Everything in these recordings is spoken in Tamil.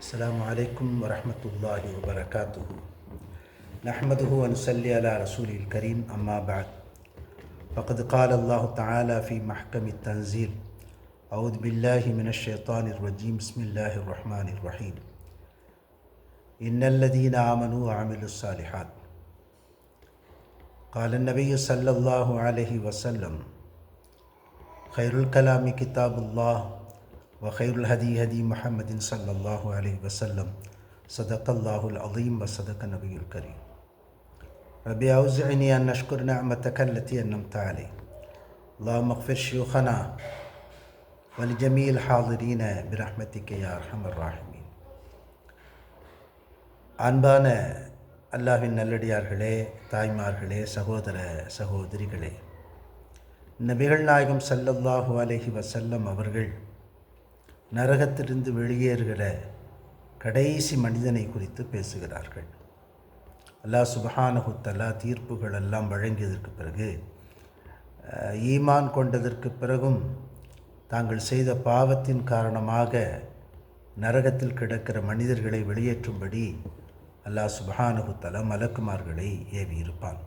السلام عليكم ورحمة الله وبركاته. نحمده ونصلي على رسوله الكريم أما بعد. فقد قال الله تعالى في محكم التنزيل أعوذ بالله من الشيطان الرجيم بسم الله الرحمن الرحيم. إن الذين آمنوا وعملوا الصالحات. قال النبي صلى الله عليه وسلم خير الكلام كتاب الله وخير الهدي هدي محمد صلى الله عليه وسلم صدق الله العظيم وصدق النبي الكريم ربي أوزعني أن أشكر نعمتك التي أنمت علي اللهم اغفر شيوخنا ولجميع الحاضرين برحمتك يا أرحم الراحمين அன்பான அல்லாஹ்வின் நல்லடியார்களே தாய்மார்களே சகோதர சகோதரிகளே நபிகள் நாயகம் ஸல்லல்லாஹு அலைஹி வஸல்லம் அவர்கள் நரகத்திலிருந்து வெளியேறுகிற கடைசி மனிதனை குறித்து பேசுகிறார்கள். அல்லாஹ் சுபஹானஹு தீர்ப்புகள் எல்லாம் வழங்கியதற்கு பிறகு ஈமான் கொண்டதற்கு பிறகும் தாங்கள் செய்த பாவத்தின் காரணமாக நரகத்தில் கிடக்கிற மனிதர்களை வெளியேற்றும்படி அல்லாஹ் சுபஹானகுத்தலா மலக்குமார்களை ஏவியிருப்பான்.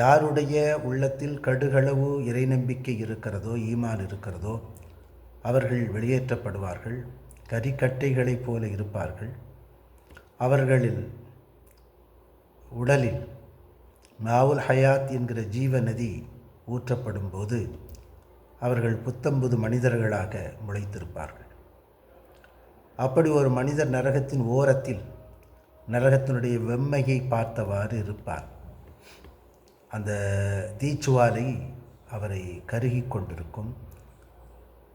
யாருடைய உள்ளத்தில் கடுகளவு இறை நம்பிக்கை இருக்கிறதோ ஈமான் இருக்கிறதோ அவர்கள் வெளியேற்றப்படுவார்கள் கரிக்கட்டைகளைப் போல இருப்பார்கள். அவர்களில் உடலில் மாவுல் ஹயாத் என்கிற ஜீவ நதி ஊற்றப்படும் போது அவர்கள் புத்தம்புது மனிதர்களாக முளைத்திருப்பார்கள். அப்படி ஒரு மனிதர் நரகத்தின் ஓரத்தில் நரகத்தினுடைய வெம்மையை பார்த்தவாறு இருப்பார். அந்த தீச்சுவாலை அவரை கருகி கொண்டிருக்கும்.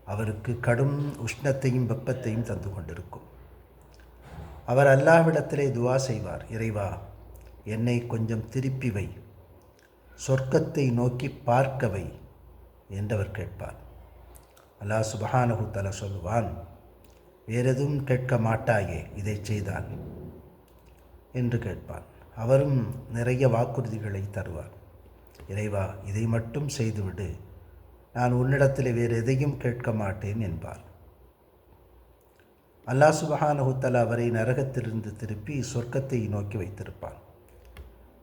அவருக்கு கடும் உஷ்ணத்தையும் வெப்பத்தையும் தந்து கொண்டிருக்கும். அவர் அல்லாவிடத்திலே துவா செய்வார் இறைவா என்னை கொஞ்சம் திருப்பி வை. சொர்க்கத்தை நோக்கி பார்க்கவை என்றவர் கேட்பார். அல்லாஹ் சுபஹானஹு தலா சொல்லுவான் வேறெதும் கேட்க மாட்டாயே இதை செய்தால் என்று கேட்பான். அவரும் நிறைய வாக்குறுதிகளை தருவார். இறைவா இதை மட்டும் செய்துவிடு. நான் உன்னிடத்தில் வேறு எதையும் கேட்க மாட்டேன் என்பார் அல்லாஹ் சுபஹானஹு அவரை நரகத்திலிருந்து திருப்பி சொர்க்கத்தை நோக்கி வைத்திருப்பார்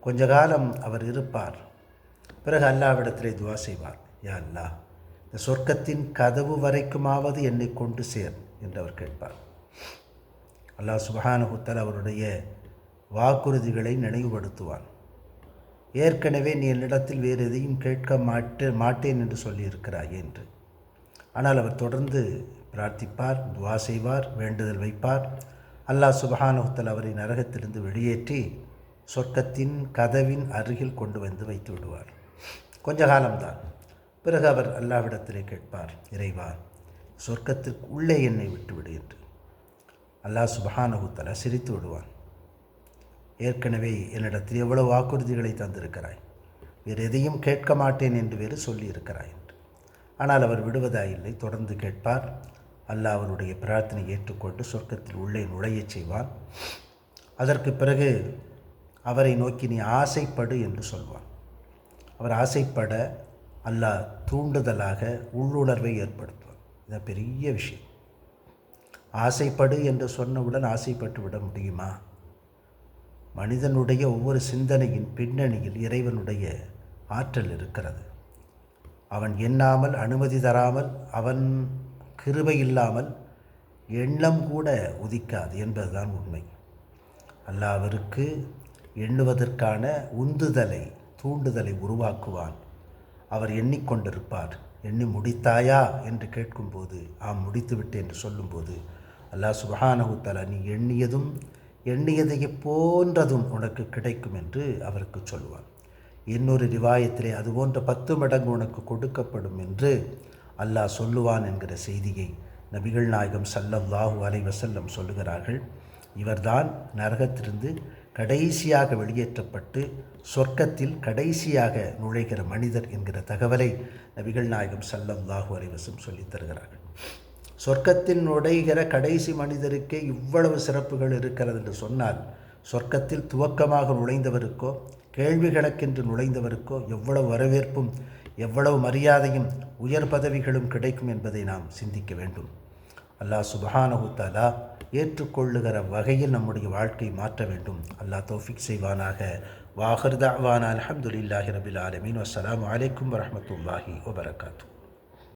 கொஞ்ச காலம் அவர் இருப்பார். பிறகு அல்லாவிடத்திலே துவா செய்வார். யா அல்லாஹ் இந்த சொர்க்கத்தின் கதவு வரைக்குமாவது என்னை கொண்டு சேர் என்று அவர் கேட்பார். அல்லாஹ் சுபஹானஹு அவருடைய வாக்குறுதிகளை நினைவுபடுத்துவான். ஏற்கனவே நீ என்னிடத்தில் வேறு எதையும் கேட்க மாட்டே மாட்டேன் என்று சொல்லியிருக்கிறாய் என்று. ஆனால் அவர் தொடர்ந்து பிரார்த்திப்பார் துவா செய்வார் வேண்டுதல் வைப்பார். அல்லாஹ் சுபஹானுத்தல் அவரை நரகத்திலிருந்து வெளியேற்றி சொர்க்கத்தின் கதவின் அருகில் கொண்டு வந்து வைத்து விடுவார். கொஞ்ச காலம்தான். பிறகு அவர் அல்லாவிடத்திலே கேட்பார் இறைவா சொர்க்கத்திற்கு உள்ளே என்னை விட்டுவிடு என்று. அல்லாஹ் சுபஹானகுத்தலா சிரித்து விடுவான். ஏற்கனவே என்னிடத்தில் எவ்வளவு வாக்குறுதிகளை தந்திருக்கிறாய்? வேறு எதையும் கேட்க மாட்டேன் என்று வேறு சொல்லியிருக்கிறாய் என்று. ஆனால் அவர் விடுவதாயில்லை தொடர்ந்து கேட்பார். அல்லாஹ் அவருடைய பிரார்த்தனை ஏற்றுக்கொண்டு சொர்க்கத்தில் உள்ளே நுழையச் செய்வான். அதற்கு பிறகு அவரை நோக்கி நீ ஆசைப்படு என்று சொல்வான். அவர் ஆசைப்பட அல்லாஹ் தூண்டுதலாக உள்ளுணர்வை ஏற்படுத்துவான். இது பெரிய விஷயம். ஆசைப்படு என்று சொன்னவுடன் ஆசைப்பட்டு விட முடியுமா? மனிதனுடைய ஒவ்வொரு சிந்தனையின் பின்னணியில் இறைவனுடைய ஆற்றல் இருக்கிறது. அவன் எண்ணாமல் அனுமதி தராமல் அவன் கிருபை இல்லாமல் எண்ணம் கூட உதிக்காது என்பதுதான் உண்மை. அல்லாவிற்கு எண்ணுவதற்கான உந்துதலை தூண்டுதலை உருவாக்குவான். அவர் எண்ணிக்கொண்டிருப்பார். எண்ணி முடித்தாயா? என்று கேட்கும்போது ஆம் முடித்துவிட்டு என்று சொல்லும்போது அல்லாஹ் சுபஹானகுத்தலா நீ எண்ணியதும் எண்ணியதையே போன்றதும் உனக்கு கிடைக்கும் என்று அவருக்கு சொல்லுவான். இன்னொரு ரிவாயத்திலே அது போன்ற பத்து மடங்கு உனக்கு கொடுக்கப்படும் என்று அல்லாஹ் சொல்லுவான் என்கிற செய்தியை நபிகள் நாயகம் ஸல்லல்லாஹு அலைஹி வஸல்லம் சொல்லுகிறார்கள். இவர்தான் நரகத்திலிருந்து கடைசியாக வெளியேற்றப்பட்டு சொர்க்கத்தில் கடைசியாக நுழைகிற மனிதர் என்கிற தகவலை நபிகள் நாயகம் ஸல்லல்லாஹு அலைவசம் சொல்லித் தருகிறார்கள். சொர்க்கத்தில் நுழைகிற கடைசி மனிதருக்கே இவ்வளவு சிறப்புகள் இருக்கிறது என்று சொன்னால் சொர்க்கத்தில் துவக்கமாக நுழைந்தவருக்கோ கேள்வி கணக்கென்று நுழைந்தவருக்கோ எவ்வளவு வரவேற்பும் எவ்வளவு மரியாதையும் உயர் பதவிகளும் கிடைக்கும் என்பதை நாம் சிந்திக்க வேண்டும். அல்லாஹ் சுபஹானஹு ஏற்றுக்கொள்ளுகிற வகையில் நம்முடைய வாழ்க்கை மாற்ற வேண்டும். அல்லாஹ் தோஃபிக் செய்வானாக. வாஹர் தாவானா அலமதுல்லாஹி ரபில் ஆலமீன். வசலாம் வலைக்கம் வரமத்துல்லாஹி வபரகாத்தூ